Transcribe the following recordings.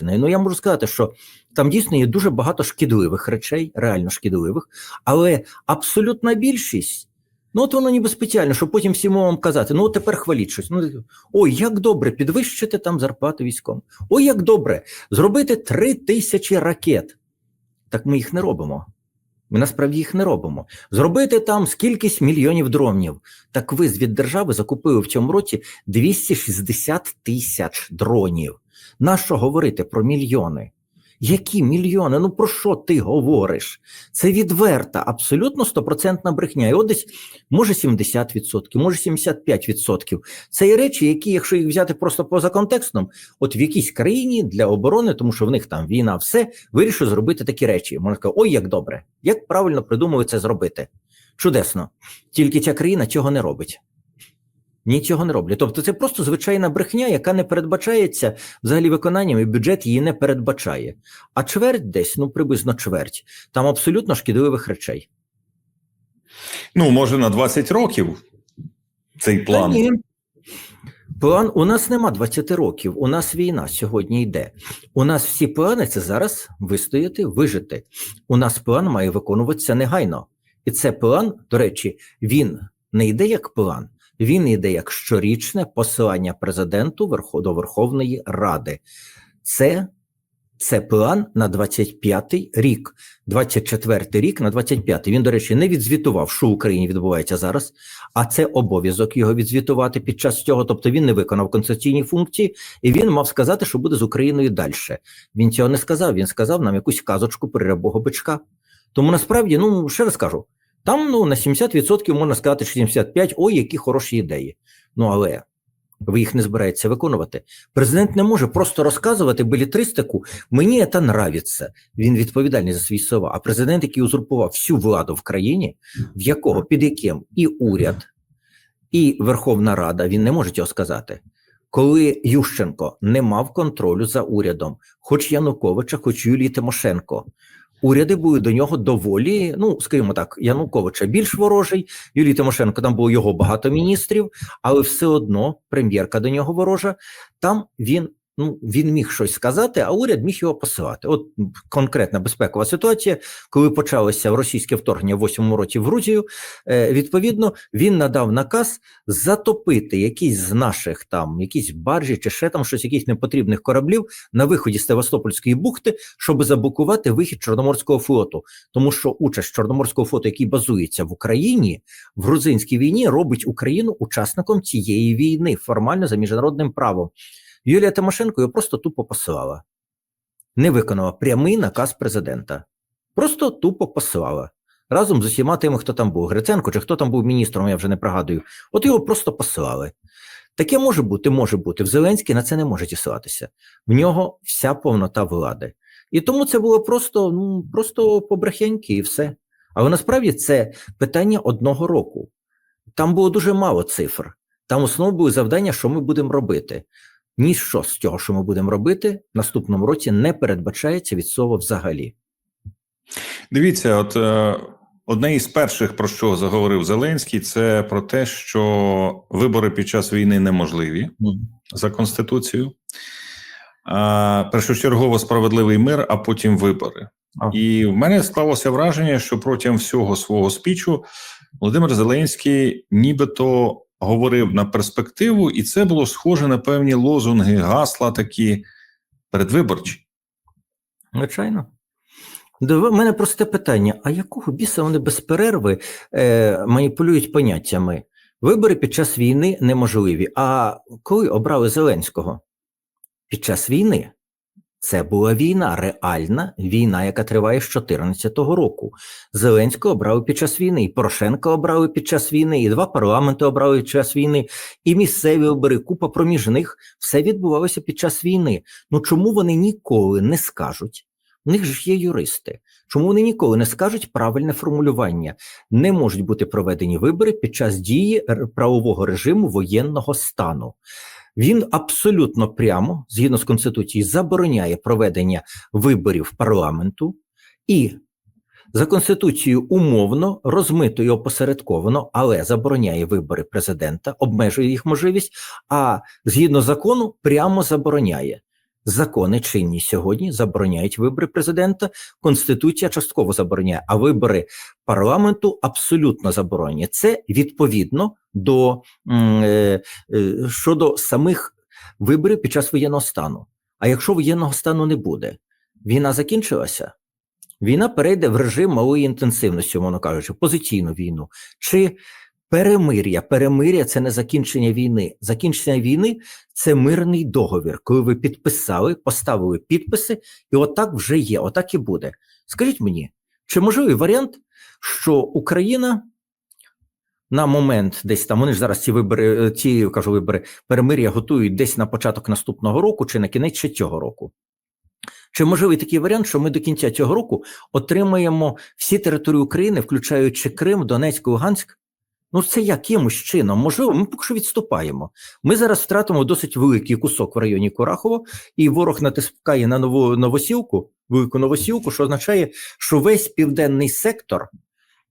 передбачений. Ну я можу сказати, що там дійсно є дуже багато шкідливих речей, реально шкідливих, але абсолютна більшість. Ну, от воно ніби спеціально, щоб потім всім вам казати: ну тепер хваліть щось. Ну ой, як добре підвищити там зарплату військовим. Ой, як добре зробити три тисячі ракет. Так ми їх не робимо. Ми насправді їх не робимо. Зробити там скількись мільйонів дронів. Так ви від держави закупили в цьому році 260 тисяч дронів. Нащо говорити про мільйони? Які мільйони? Ну про що ти говориш? Це відверта, абсолютно стопроцентна брехня. І от десь може 70%, може 75%. Це є речі, які, якщо їх взяти просто поза контекстом, от в якійсь країні для оборони, тому що в них там війна, все вирішив зробити такі речі. Можна сказати, ой, як добре, як правильно придумали це зробити. Чудесно. Тільки ця країна цього не робить. Нічого не роблять. Тобто це просто звичайна брехня, яка не передбачається взагалі виконанням, і бюджет її не передбачає. А чверть десь, ну приблизно чверть, там абсолютно шкідливих речей. Ну, може, на 20 років цей план. Та ні. План у нас нема 20 років. У нас війна сьогодні йде. У нас всі плани це зараз вистояти, вижити. У нас план має виконуватися негайно. І це план, до речі, він не йде як план. Він йде як щорічне посилання президенту до Верховної Ради. Це, це план на 25-й рік, 24-й рік на 25-й. Він, до речі, не відзвітував, що в Україні відбувається зараз, а це обов'язок його відзвітувати під час цього. Тобто він не виконав конституційні функції, і він мав сказати, що буде з Україною далі. Він цього не сказав. Він сказав нам якусь казочку про рябого бичка. Тому насправді, ну ще раз кажу, там ну на 70% можна сказати, що 75%, ой, які хороші ідеї. Ну але ви їх не збираєтеся виконувати. Президент не може просто розказувати белітристику, мені це нравиться. Він відповідальний за свої слова. А президент, який узурпував всю владу в країні, в якого під яким і уряд, і Верховна Рада, він не може цього сказати. Коли Ющенко не мав контролю за урядом, хоч Януковича, хоч Юлії Тимошенко, уряди були до нього доволі, ну скажімо так, Януковича більш ворожий, Юрій Тимошенко там було його багато міністрів, але все одно прем'єрка до нього ворожа. Там він. Ну, він міг щось сказати, а уряд міг його посилати. От конкретна безпекова ситуація, коли почалося російське вторгнення в 8 році в Грузію. Е, відповідно, він надав наказ затопити якісь з наших там, якісь баржі чи ще там щось, якихось непотрібних кораблів на виході з Севастопольської бухти, щоб заблокувати вихід Чорноморського флоту. Тому що участь Чорноморського флоту, який базується в Україні, в грузинській війні, робить Україну учасником цієї війни формально за міжнародним правом. Юлія Тимошенко його просто тупо посилала, не виконала прямий наказ президента. Просто тупо посилала. Разом з усіма тими, хто там був, Гриценко чи хто там був міністром, я вже не пригадую. От його просто посилали. Таке може бути, може бути. В Зеленський на це не може тісуватися. В нього вся повнота влади. І тому це було просто, ну, просто побрехеньки і все. Але насправді це питання одного року. Там було дуже мало цифр. Там основно були завдання, що ми будемо робити. Ніщо з цього, що ми будемо робити, в наступному році не передбачається від слова взагалі. Дивіться, от е, одне із перших, про що заговорив Зеленський, це про те, що вибори під час війни неможливі за Конституцією. А, першочергово справедливий мир, а потім вибори. Ага. І в мене склалося враження, що протягом всього свого спічу Володимир Зеленський нібито говорив на перспективу, і це було схоже на певні лозунги, гасла такі передвиборчі. Звичайно. У мене просте питання: а якого біса вони без перерви е, маніпулюють поняттями? Вибори під час війни неможливі. А коли обрали Зеленського? Під час війни. Це була війна, реальна війна, яка триває з 2014 року. Зеленського обрали під час війни, і Порошенка обрали під час війни, і два парламенти обрали під час війни, і місцеві обери, купа проміжних. Все відбувалося під час війни. Ну чому вони ніколи не скажуть? У них ж є юристи. Чому вони ніколи не скажуть правильне формулювання? Не можуть бути проведені вибори під час дії правового режиму воєнного стану. Він абсолютно прямо, згідно з конституцією, забороняє проведення виборів парламенту і за конституцією умовно, розмито і опосередковано, але забороняє вибори президента, обмежує їх можливість, а згідно закону прямо забороняє. Закони чинні сьогодні забороняють вибори президента. Конституція частково забороняє, а вибори парламенту абсолютно заборонені. Це відповідно до е, е, щодо самих виборів під час воєнного стану. А якщо воєнного стану не буде, війна закінчилася. Війна перейде в режим малої інтенсивності, мовно кажучи, позиційну війну. Чи перемир'я? Перемир'я це не закінчення війни. Закінчення війни це мирний договір, коли ви підписали, поставили підписи, і отак вже є, отак і буде. Скажіть мені, чи можливий варіант, що Україна на момент десь там, вони ж зараз ці вибори, е, ці кажу вибори, перемир'я готують десь на початок наступного року чи на кінець ще цього року? Чи можливий такий варіант, що ми до кінця цього року отримаємо всі території України, включаючи Крим, Донецьк, Луганськ? Ну, це якимось чином, можливо, ми поки що відступаємо. Ми зараз втратимо досить великий кусок в районі Курахова, і ворог натискає на нову новосілку, велику новосілку, що означає, що весь південний сектор,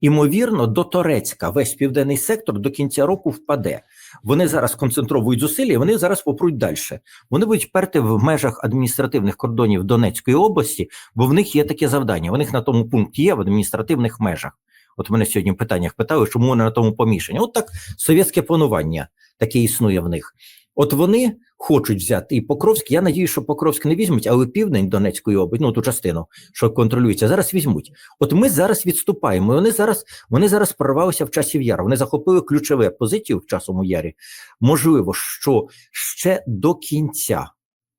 імовірно, до Торецька, весь південний сектор до кінця року впаде. Вони зараз концентрують зусилля, і вони зараз попруть далі. Вони будуть перти в межах адміністративних кордонів Донецької області, бо в них є таке завдання. У них на тому пункті є в адміністративних межах. От мене сьогодні в питаннях питали, чому вони на тому помішані. От так совєтське планування таке існує в них. От вони хочуть взяти і Покровськ. Я надію, що Покровськ не візьмуть, але південь Донецької області, ну ту частину, що контролюється, зараз візьмуть. От ми зараз відступаємо. і Вони зараз вони зараз прорвалися в часів яр. Вони захопили ключове позицію в часовому ярі. Можливо, що ще до кінця.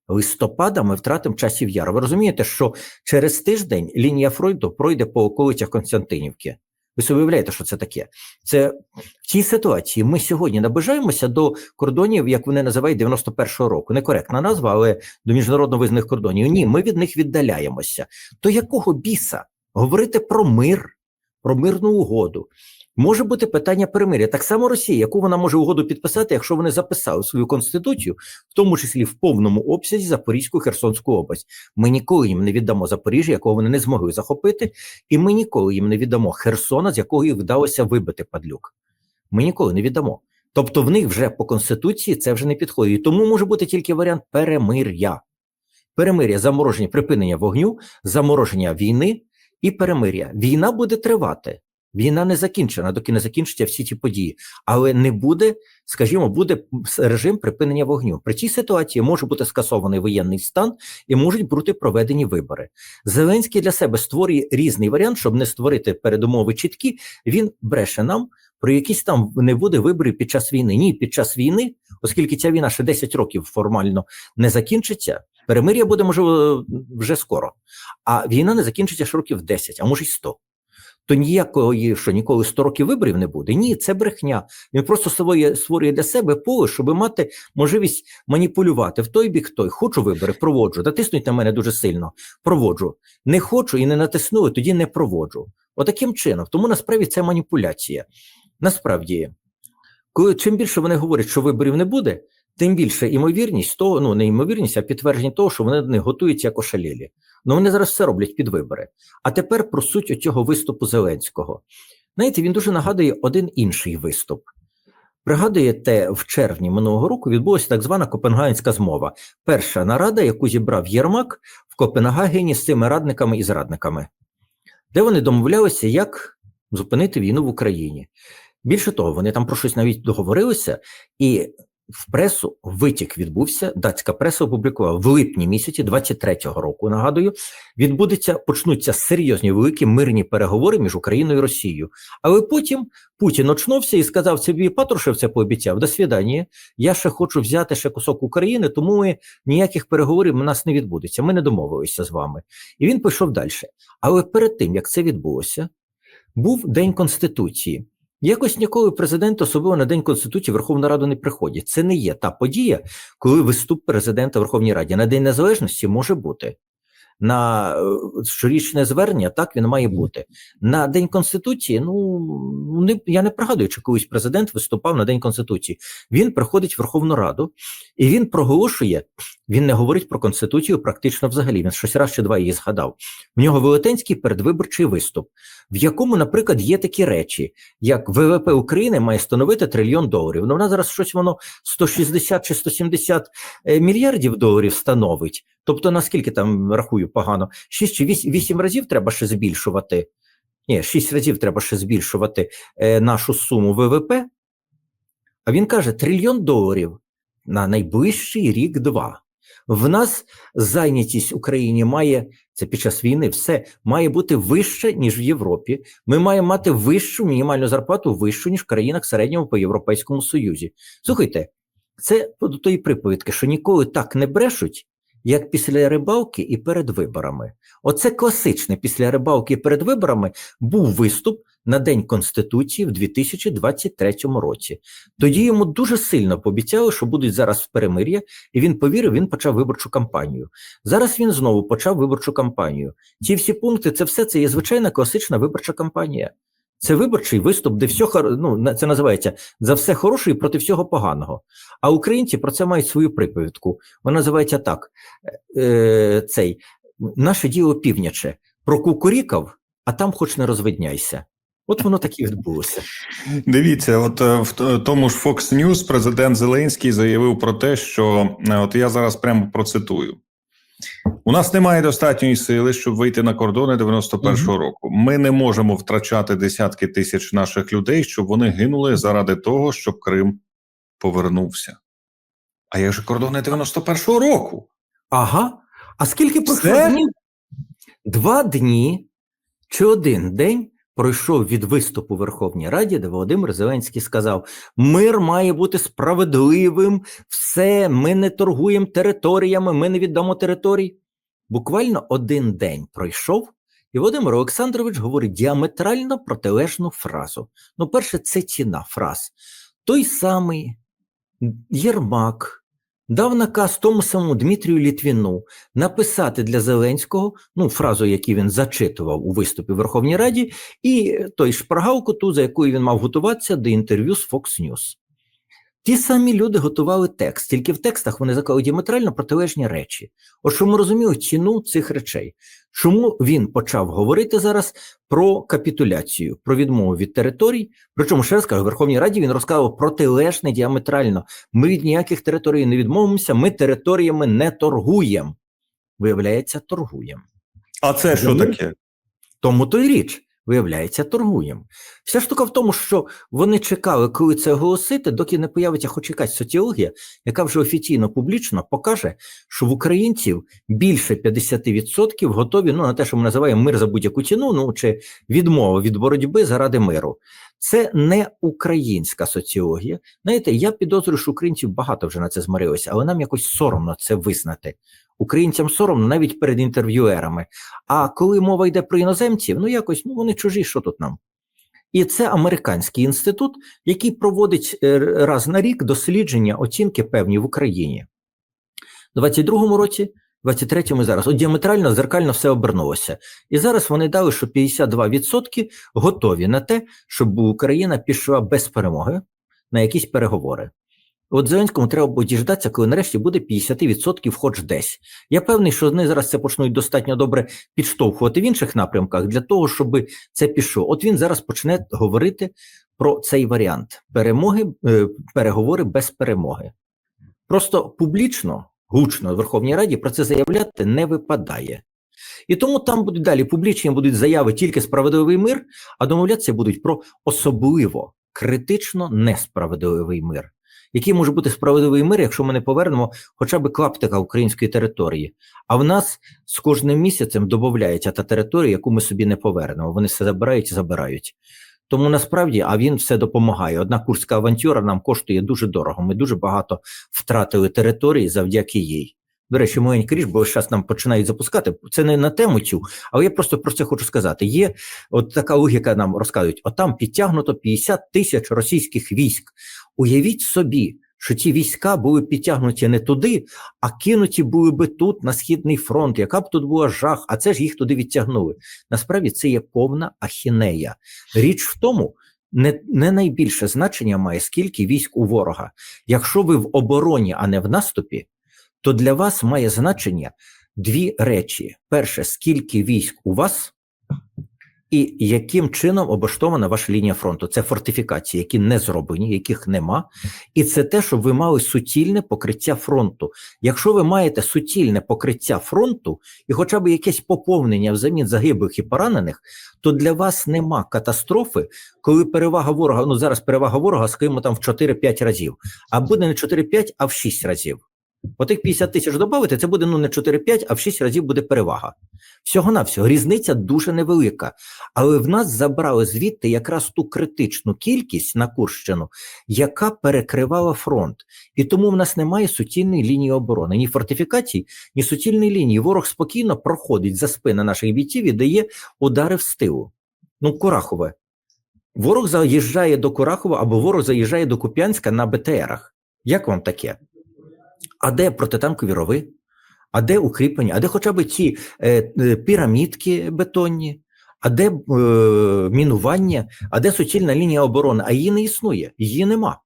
Листопада ми втратимо часів яр. Ви розумієте, що через тиждень лінія Фройду пройде по околицях Константинівки. Ви собі уявляєте, що це таке? Це в цій ситуації ми сьогодні наближаємося до кордонів, як вони називають 91-го року. Некоректна назва, але до міжнародно визнаних кордонів. Ні, ми від них віддаляємося. То якого біса говорити про мир, про мирну угоду? Може бути питання перемиря. Так само Росія, яку вона може угоду підписати, якщо вони записали свою конституцію, в тому числі в повному обсязі Запорізьку Херсонську область. Ми ніколи їм не віддамо Запоріжжя, якого вони не змогли захопити, і ми ніколи їм не віддамо Херсона, з якого їх вдалося вибити падлюк. Ми ніколи не віддамо. Тобто, в них вже по конституції це вже не підходить. І Тому може бути тільки варіант перемир'я. Перемир'я, замороження, припинення вогню, замороження війни і перемир'я. Війна буде тривати. Війна не закінчена, доки не закінчаться всі ці події, але не буде, скажімо, буде режим припинення вогню. При цій ситуації може бути скасований воєнний стан і можуть бути проведені вибори. Зеленський для себе створює різний варіант, щоб не створити передумови чіткі. Він бреше нам про якісь там не буде виборів під час війни. Ні, під час війни, оскільки ця війна ще 10 років формально не закінчиться. Перемир'я буде можливо вже скоро, а війна не закінчиться ще років 10, а може й 100 то ніякої, що ніколи 100 років виборів не буде. Ні, це брехня. Він просто створює, створює для себе поле, щоб мати можливість маніпулювати в той бік, той хочу вибори, проводжу. Натиснуть на мене дуже сильно. Проводжу. Не хочу і не натиснули, тоді не проводжу. Отаким чином. Тому насправді це маніпуляція. Насправді, коли чим більше вони говорять, що виборів не буде, тим більше імовірність того, ну не імовірність, а підтвердження того, що вони не готуються як ошалілі. Ну вони зараз все роблять під вибори. А тепер про суть цього виступу Зеленського. Знаєте, він дуже нагадує один інший виступ. Пригадуєте, в червні минулого року відбулася так звана Копенгагенська змова. Перша нарада, яку зібрав Єрмак в Копенгагені з цими радниками і зрадниками, де вони домовлялися, як зупинити війну в Україні. Більше того, вони там про щось навіть договорилися, і в пресу витік відбувся. Датська преса опублікувала в липні місяці 23-го року. Нагадую, відбудеться почнуться серйозні великі мирні переговори між Україною і Росією. Але потім Путін очнувся і сказав: собі Патрушев це пообіцяв. До свідання. Я ще хочу взяти ще кусок України, тому ми ніяких переговорів у нас не відбудеться. Ми не домовилися з вами. І він пішов далі. Але перед тим як це відбулося, був День Конституції. Якось ніколи президент, особливо на День Конституції, Верховна Рада не приходить. Це не є та подія, коли виступ президента Верховній Раді на День Незалежності може бути. На е, щорічне звернення так він має бути. На День Конституції, ну не, я не пригадую, чи колись президент виступав на День Конституції. Він приходить в Верховну Раду і він проголошує, він не говорить про Конституцію практично взагалі. Він щось раз чи два її згадав. В нього велетенський передвиборчий виступ, в якому, наприклад, є такі речі, як ВВП України має становити трильйон доларів. Ну, вона зараз щось воно 160 чи 170 мільярдів доларів становить. Тобто, наскільки там рахую погано, 6 чи 8, 8 разів треба ще збільшувати. Ні, 6 разів треба ще збільшувати е, нашу суму ВВП. А він каже: трильйон доларів на найближчий рік-два. В нас зайнятість Україні має це під час війни, все має бути вище, ніж в Європі. Ми маємо мати вищу мінімальну зарплату вищу, ніж в країнах середнього по Європейському Союзі. Слухайте, це до тої приповідки, що ніколи так не брешуть, як після рибалки і перед виборами. Оце класичне після рибалки і перед виборами був виступ на День Конституції в 2023 році. Тоді йому дуже сильно пообіцяли, що будуть зараз в перемир'я, і він повірив, він почав виборчу кампанію. Зараз він знову почав виборчу кампанію. Ці всі пункти, це все це є звичайна класична виборча кампанія. Це виборчий виступ, де все ну, це називається за все хороше і проти всього поганого. А українці про це мають свою приповідку. Вона називається так: е, цей наше діло півняче прокукурікав, а там хоч не розвидняйся. От воно так і відбулося. Дивіться, от е, в тому ж Fox News президент Зеленський заявив про те, що е, от я зараз прямо процитую. У нас немає достатньої сили, щоб вийти на кордони 91-го року. Ми не можемо втрачати десятки тисяч наших людей, щоб вони гинули заради того, щоб Крим повернувся. А як же кордони 91-го року? Ага. А скільки пройшло днів? Два дні чи один день пройшов від виступу Верховній Раді, де Володимир Зеленський сказав: мир має бути справедливим, все, ми не торгуємо територіями, ми не віддамо територій. Буквально один день пройшов, і Володимир Олександрович говорить діаметрально протилежну фразу. Ну, перше, це ціна фраз. Той самий Єрмак дав наказ тому самому Дмитрію Літвіну написати для Зеленського ну, фразу, яку він зачитував у виступі в Верховній Раді, і той шпаргалку, ту, за якою він мав готуватися до інтерв'ю з Fox News. Ті самі люди готували текст, тільки в текстах вони заклали діаметрально протилежні речі. От що ми розуміли ціну цих речей. Чому він почав говорити зараз про капітуляцію, про відмову від територій? Причому ще раз кажу, в Верховній Раді він розказував протилежне діаметрально. Ми від ніяких територій не відмовимося, ми територіями не торгуємо. Виявляється, торгуємо. А це що таке? Тому то й річ, виявляється, торгуємо. Вся штука в тому, що вони чекали, коли це оголосити, доки не появиться хоч якась соціологія, яка вже офіційно публічно покаже, що в українців більше 50% готові ну, на те, що ми називаємо мир за будь-яку ціну, ну чи відмова від боротьби заради миру. Це не українська соціологія. Знаєте, я підозрюю, що українців багато вже на це змирилося, але нам якось соромно це визнати. Українцям соромно навіть перед інтерв'юерами. А коли мова йде про іноземців, ну якось ну вони чужі, що тут нам? І це американський інститут, який проводить е, раз на рік дослідження оцінки певні в Україні. У 22-му році, 23-му зараз, от діаметрально зеркально все обернулося. І зараз вони дали, що 52% готові на те, щоб Україна пішла без перемоги на якісь переговори. От Зеленському треба буде діждатися, коли нарешті буде 50% хоч десь. Я певний, що вони зараз це почнуть достатньо добре підштовхувати в інших напрямках для того, щоб це пішло. От він зараз почне говорити про цей варіант перемоги, е, переговори без перемоги. Просто публічно, гучно в Верховній Раді про це заявляти не випадає. І тому там будуть далі публічні будуть заяви тільки справедливий мир, а домовлятися будуть про особливо критично несправедливий мир. Який може бути справедливий мир, якщо ми не повернемо хоча б клаптика української території? А в нас з кожним місяцем додається та територія, яку ми собі не повернемо. Вони все забирають і забирають. Тому насправді а він все допомагає. Одна курська авантюра нам коштує дуже дорого. Ми дуже багато втратили території завдяки їй. До речі, маленький кріж, бо зараз нам починають запускати. Це не на тему цю, але я просто про це хочу сказати. Є от така логіка нам розказують: отам підтягнуто 50 тисяч російських військ. Уявіть собі, що ці війська були підтягнуті не туди, а кинуті були би тут на східний фронт. Яка б тут була жах, а це ж їх туди відтягнули. Насправді це є повна ахінея. Річ в тому. Не, не найбільше значення має скільки військ у ворога. Якщо ви в обороні, а не в наступі, то для вас має значення дві речі: перше, скільки військ у вас, і яким чином облаштована ваша лінія фронту. Це фортифікації, які не зроблені, яких нема. І це те, щоб ви мали суцільне покриття фронту. Якщо ви маєте суцільне покриття фронту і хоча б якесь поповнення взамін загиблих і поранених, то для вас нема катастрофи, коли перевага ворога, ну зараз перевага ворога, скажімо, там в 4-5 разів, а буде не 4-5, а в 6 разів. Отих 50 тисяч додати, це буде ну не 4-5, а в 6 разів буде перевага. Всього навсього різниця дуже невелика. Але в нас забрали звідти якраз ту критичну кількість на Курщину, яка перекривала фронт. І тому в нас немає суцільної лінії оборони, ні фортифікацій, ні суцільної лінії. Ворог спокійно проходить за спини наших бійців і дає удари в стилу. Ну, Курахове. Ворог заїжджає до Курахова або ворог заїжджає до Куп'янська на БТРах. Як вам таке? А де протитанкові рови? А де укріплення? А де хоча б ці е, е, пірамідки бетонні? А де е, мінування? А де суцільна лінія оборони? А її не існує, її нема.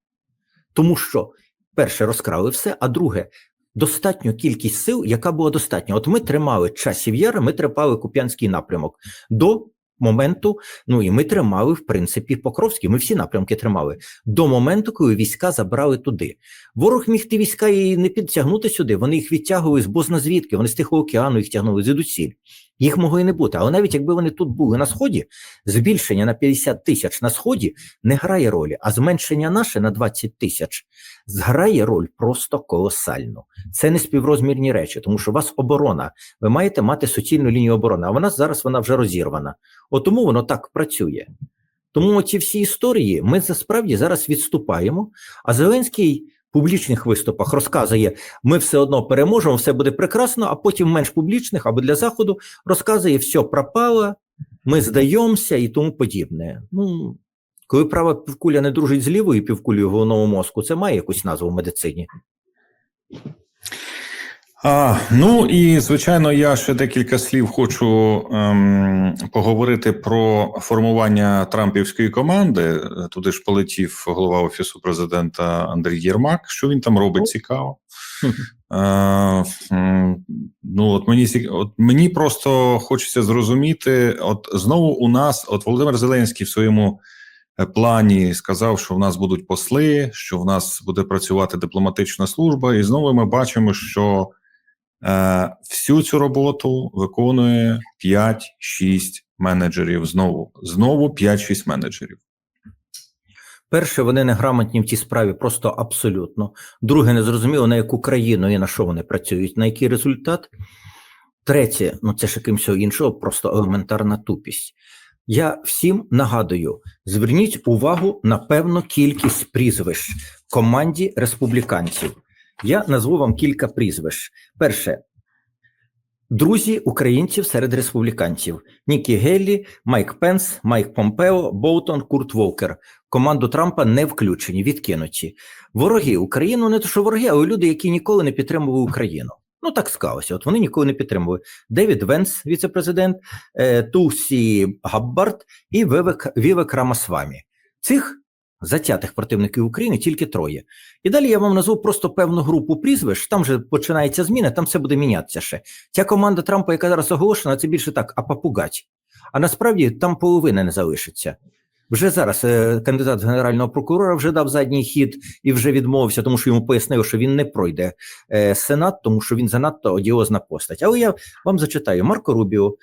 Тому що, перше, розкрали все, а друге, достатню кількість сил, яка була достатня. От ми тримали часів яра, ми тримали Куп'янський напрямок до моменту. Ну і ми тримали, в принципі, Покровський. Ми всі напрямки тримали до моменту, коли війська забрали туди. Ворог міг ті війська і не підтягнути сюди. Вони їх відтягували з бозна звідки, вони з Тихого океану їх тягнули звідусіль. Їх могло і не бути. Але навіть якби вони тут були на сході, збільшення на 50 тисяч на сході не грає ролі, а зменшення наше на 20 тисяч зграє роль просто колосально. Це не співрозмірні речі, тому що у вас оборона. Ви маєте мати суцільну лінію оборони, а вона зараз вона вже розірвана. От тому воно так працює. Тому ці всі історії ми засправді зараз відступаємо. А Зеленський публічних виступах розказує: ми все одно переможемо, все буде прекрасно, а потім менш публічних або для заходу розказує, все пропало, ми здаємося і тому подібне. Ну, коли права півкуля не дружить з лівою півкулею головного мозку, це має якусь назву в медицині. А, ну і звичайно, я ще декілька слів хочу ем, поговорити про формування Трампівської команди. Туди ж полетів голова офісу президента Андрій Єрмак. Що він там робить цікаво? Е, ну от мені от мені просто хочеться зрозуміти. От знову у нас, от Володимир Зеленський в своєму плані сказав, що в нас будуть посли, що в нас буде працювати дипломатична служба, і знову ми бачимо, що е, всю цю роботу виконує 5-6 менеджерів. Знову знову 5-6 менеджерів. Перше, вони не грамотні в цій справі, просто абсолютно. Друге, не зрозуміло, на яку країну і на що вони працюють, на який результат. Третє, ну це ж якимось іншого, просто елементарна тупість. Я всім нагадую: зверніть увагу на певну кількість прізвищ в команді республіканців. Я назву вам кілька прізвищ. Перше. Друзі українців серед республіканців: Нікі Геллі, Майк Пенс, Майк Помпео, Боутон, Курт Волкер. Команду Трампа не включені, відкинуті. Вороги Україну не то, що вороги, але люди, які ніколи не підтримували Україну. Ну так склалося. От вони ніколи не підтримували. Девід Венс, віце-президент, е, Тусі Габбард і Вівек Рамасвамі. Цих затятих противників України тільки троє. І далі я вам назву просто певну групу прізвищ. Там вже починається зміна, там все буде мінятися ще. Ця команда Трампа, яка зараз оголошена, це більше так, а попугать. А насправді там половина не залишиться. Вже зараз е, кандидат генерального прокурора вже дав задній хід і вже відмовився, тому що йому пояснили, що він не пройде е, сенат, тому що він занадто одіозна постать. Але я вам зачитаю Марко Рубіо.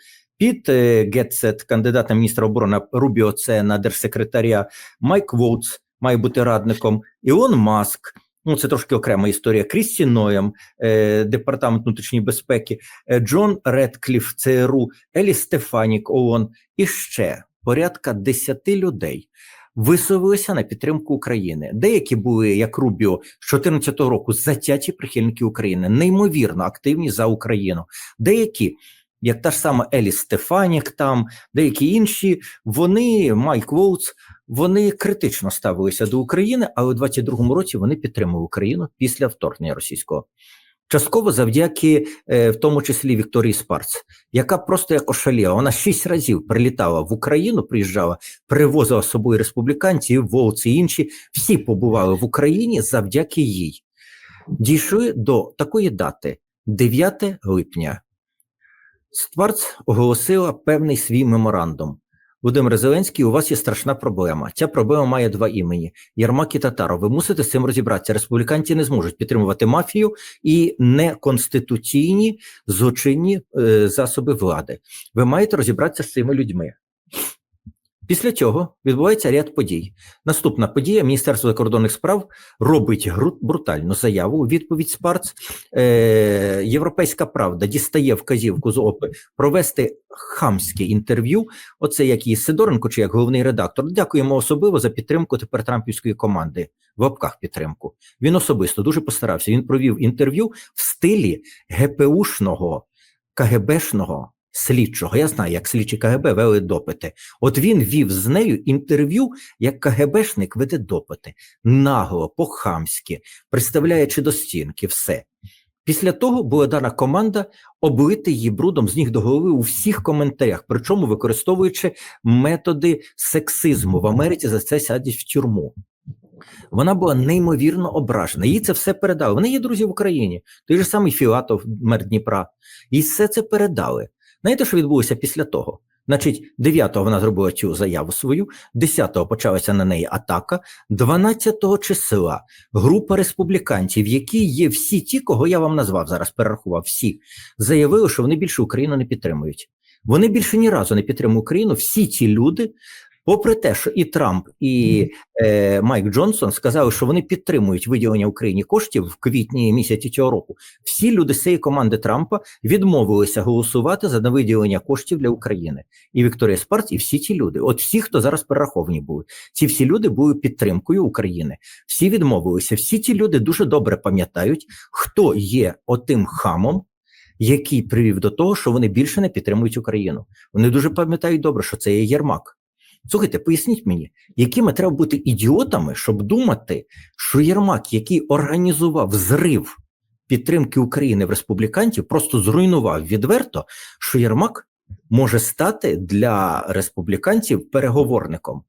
Під е, Гетсет, кандидата міністра оборони Рубіо, це на держсекретаря Майк Воутс має бути радником. Ілон Маск, ну це трошки окрема історія. Крісті Ноєм, е, департамент внутрішньої безпеки, е, Джон Редкліф, ЦРУ, Елі Стефанік, ООН і ще порядка 10 людей висловилися на підтримку України. Деякі були, як Рубіо, з 2014 року затяті прихильники України, неймовірно активні за Україну. Деякі. Як та ж сама Елі Стефанік, там деякі інші, вони, Майк Воутс, вони критично ставилися до України, але у 22-му році вони підтримали Україну після вторгнення російського. Частково завдяки, е, в тому числі Вікторії Спарц, яка просто як ошаліла. Вона шість разів прилітала в Україну, приїжджала, привозила з собою республіканців, Волц і інші. Всі побували в Україні завдяки їй. Дійшли до такої дати 9 липня. Спарц оголосила певний свій меморандум. Володимир Зеленський, у вас є страшна проблема. Ця проблема має два імені: Ярмак і Татаро. Ви мусите з цим розібратися. Республіканці не зможуть підтримувати мафію і неконституційні злочинні е, засоби влади. Ви маєте розібратися з цими людьми. Після цього відбувається ряд подій. Наступна подія: Міністерство закордонних справ робить брутальну заяву у відповідь Спарц. Е, Європейська правда дістає вказівку з ОПИ провести хамське інтерв'ю. Оце як і Сидоренко, чи як головний редактор. Дякуємо особливо за підтримку тепер трампівської команди. В лапках підтримку. Він особисто дуже постарався. Він провів інтерв'ю в стилі ГПУшного, КГБшного слідчого. Я знаю, як слідчі КГБ вели допити. От він вів з нею інтерв'ю, як КГБшник веде допити. Нагло, по-хамськи, приставляючи до стінки, все. Після того була дана команда облити її брудом з ніг до голови у всіх коментарях, причому використовуючи методи сексизму в Америці за це сядуть в тюрму. Вона була неймовірно ображена. Їй це все передали. Вони є друзі в Україні. Той же самий Філатов, мер Дніпра. Їй все це передали. Знаєте, що відбулося після того? Значить, 9-го вона зробила цю заяву свою, 10-го почалася на неї атака, 12-го числа група республіканців, які є всі ті, кого я вам назвав зараз, перерахував, всі, заявили, що вони більше Україну не підтримують. Вони більше ні разу не підтримують Україну. Всі ці люди, попри те, що і Трамп, і е, Майк Джонсон сказали, що вони підтримують виділення Україні коштів в квітні місяці цього року. Всі люди з цієї команди Трампа відмовилися голосувати за виділення коштів для України. І Вікторія Спарц, і всі ці люди, от всі, хто зараз перераховані були, ці всі люди були підтримкою України. Всі відмовилися. Всі ці люди дуже добре пам'ятають, хто є отим хамом. Який привів до того, що вони більше не підтримують Україну. Вони дуже пам'ятають добре, що це є Єрмак. Слухайте, поясніть мені, якими треба бути ідіотами, щоб думати, що Єрмак, який організував зрив підтримки України в республіканців, просто зруйнував відверто, що Єрмак може стати для республіканців переговорником.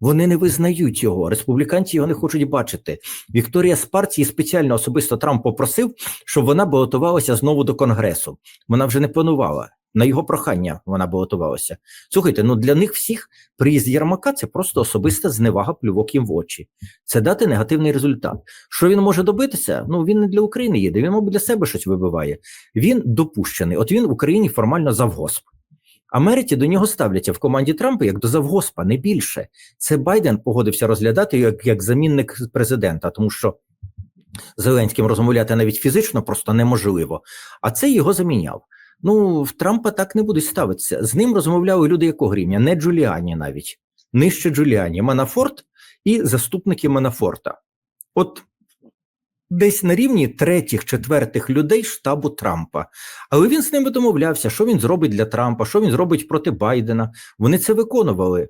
Вони не визнають його. Республіканці його не хочуть бачити. Вікторія Спарц її спеціально особисто Трамп попросив, щоб вона балотувалася знову до Конгресу. Вона вже не планувала. На його прохання вона балотувалася. Слухайте, ну для них всіх приїзд Єрмака це просто особиста зневага плювок їм в очі. Це дати негативний результат. Що він може добитися? Ну він не для України їде, він, мабуть, для себе щось вибиває. Він допущений. От він в Україні формально завгосп. Америці до нього ставляться в команді Трампа як до завгоспа, не більше. Це Байден погодився розглядати як, як замінник президента, тому що Зеленським розмовляти навіть фізично просто неможливо. А це його заміняв. Ну, в Трампа так не будуть ставитися. З ним розмовляли люди якого рівня, не Джуліані навіть, нижче Джуліані, Манафорт і заступники Манафорта. От десь на рівні третіх, четвертих людей штабу Трампа. Але він з ними домовлявся, що він зробить для Трампа, що він зробить проти Байдена. Вони це виконували.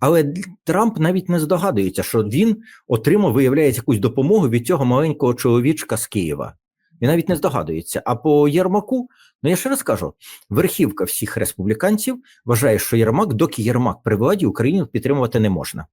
Але Трамп навіть не здогадується, що він отримав, виявляється, якусь допомогу від цього маленького чоловічка з Києва. Він навіть не здогадується. А по Єрмаку, ну я ще раз кажу: верхівка всіх республіканців вважає, що Єрмак, доки Єрмак при владі Україну підтримувати не можна.